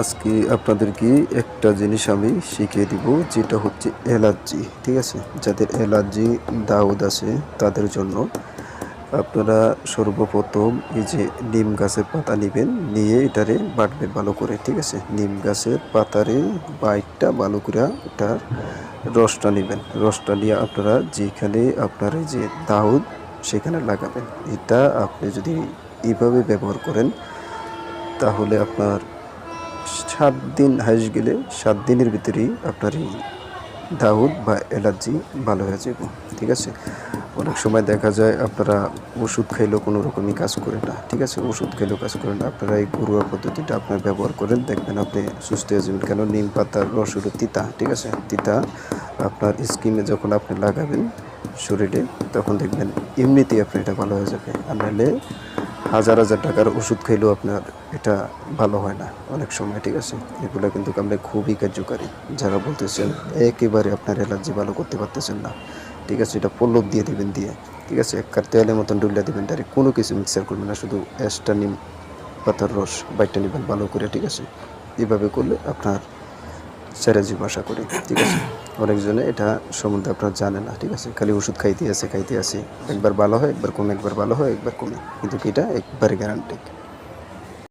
আজকে আপনাদেরকে একটা জিনিস আমি শিখিয়ে দিব, যেটা হচ্ছে অ্যালার্জি ঠিক আছে? যাদের অ্যালার্জি দাউদ আছে, তাদের জন্য আপনারা সর্বপ্রথম এই যে নিম গাছের পাতা নেবেন, নিয়ে এটারে বাটবেন ভালো করে, ঠিক আছে? নিম গাছের পাতারে বাইকটা ভালো করে এটার রসটা নেবেন। রসটা নিয়ে আপনারা যেখানে আপনার এই যে দাউদ, সেখানে লাগাবেন। এটা আপনি যদি এইভাবে ব্যবহার করেন, তাহলে আপনার সাত দিন হাইস গেলে সাত দিনের ভিতরেই আপনার এই দাউদ বা অ্যালার্জি ভালো হয়ে যাবে, ঠিক আছে? অনেক সময় দেখা যায় আপনারা ওষুধ খাইলেও কোনো রকমই কাজ করে না, ঠিক আছে? ওষুধ খাইলেও কাজ করে না। আপনারা এই ঘরোয়া পদ্ধতিটা আপনার ব্যবহার করেন, দেখবেন আপনি সুস্থ হয়ে যাবেন। কেন? নিম পাতার রস হলো তিতা, ঠিক আছে? তিতা আপনার স্কিনে যখন আপনি লাগাবেন শরীরে, তখন দেখবেন এমনিতেই আপনি এটা ভালো হয়ে যাবে। আর নাহলে হাজার হাজার টাকার ওষুধ খাইলেও আপনার এটা ভালো হয় না অনেক সময়, ঠিক আছে? এগুলো কিন্তু আমরা খুবই কার্যকারী। যারা বলতেছেন, একেবারে আপনার অ্যালার্জি ভালো করতে পারতেছেন না। ঠিক আছে, এটা পল্লব দিয়ে দিবেন দিয়ে। ঠিক আছে, এক কার তেলের মতন ডুলিয়া দিবেন, ডাইরেক্ট কোনো কিছু মিক্সার করবেন না, শুধু অ্যাসটা নিম পাতার রস বাইটটা নেবেন ভালো করে, ঠিক আছে? এভাবে করলে আপনার স্যারাজি আশা করি, ঠিক আছে? অনেকজনে এটা সম্বন্ধে আপনারা জানে না, ঠিক আছে? খালি ওষুধ খাইতে আছে খাইতে আছে। একবার ভালো হয়, একবার কমে, একবার ভালো হয়, একবার কমে। কিন্তু এটা একবারে গ্যারান্টি